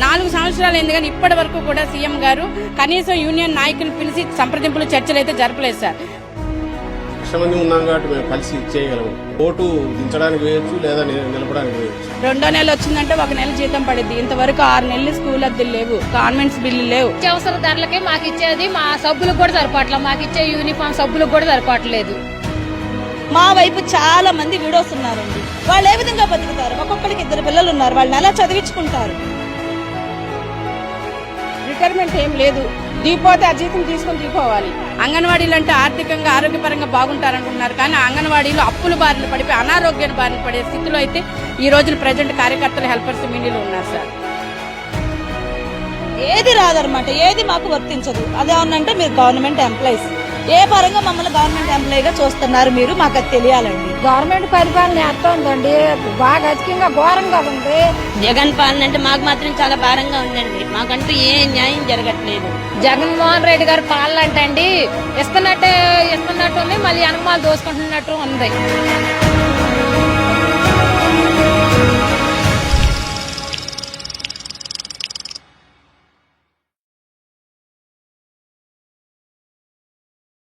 సంవత్సరాలు అయింది కానీ ఇప్పటి వరకు కూడా సీఎం గారు కనీసం యూనియన్ నాయకులు పిలిచి సంప్రదింపులు చర్చలు అయితే జరపలేదు సార్. లక్ష మంది ఉన్నాం కాబట్టి మేము కలిసి చేయగలము. ఓటు దించడానికి వేయొచ్చు లేదా ని- నిలపడానికి వేయొచ్చు రెండో నెల వచ్చిందంటే ఒక నెల జీతం పడింది ఇంతవరకు ఆరు నెలలు స్కూల్ అద్దెలు లేవు కాన్వెంట్స్ బిల్లు లేవు. నిత్యావసర ధరలకి మాకు ఇచ్చేది మా సబ్బులకు కూడా సరిపోవట్లేదు. మాకు ఇచ్చే యూనిఫామ్ సబ్బులకు కూడా సరిపోవట్లేదు. మా వైపు చాలా మంది విడోస్ ఉన్నారండి వాళ్ళు ఏ విధంగా బతుకుతారు? ఒక్కొక్కరికి ఇద్దరు పిల్లలు ఉన్నారు. వాళ్ళని ఎలా చదివించుకుంటారు. రిటైర్మెంట్ ఏం లేదు. దిగిపోతే ఆ జీతం తీసుకొని దిగిపోవాలి. అంగన్వాడీలు అంటే ఆర్థికంగా ఆరోగ్యపరంగా బాగుంటారనుకుంటున్నారు. కానీ అంగన్వాడీలు అప్పుల బారిన పడిపోయి అనారోగ్యాల బారిన పడే స్థితిలో అయితే ఈ రోజున ప్రజెంట్ కార్యకర్తలు హెల్పర్స్ మీడియాలో ఉన్నారు సార్. ఏది రాదనమాట ఏది మాకు వర్తించదు. అదేమన్నంటే మీరు గవర్నమెంట్ ఎంప్లాయీస్. ఏ పరంగా మమ్మల్ని గవర్నమెంట్ ఎంప్లాయీగా చూస్తున్నారు మీరు? మాకు అది తెలియాలండి. గవర్నమెంట్ పరిపాలన ఉందండి. బాగా అధికంగా ఘోరంగా ఉంది. జగన్ పాలన అంటే మాకు మాత్రం చాలా భారంగా ఉందండి. మాకంటూ ఏ న్యాయం జరగట్లేదు. జగన్మోహన్ రెడ్డి గారి పాలన అంటే అండి ఇస్తున్నట్టే ఇస్తున్నట్టు ఉంది మళ్ళీ వెనకమాల దోసుకుంటున్నట్టు ఉంది.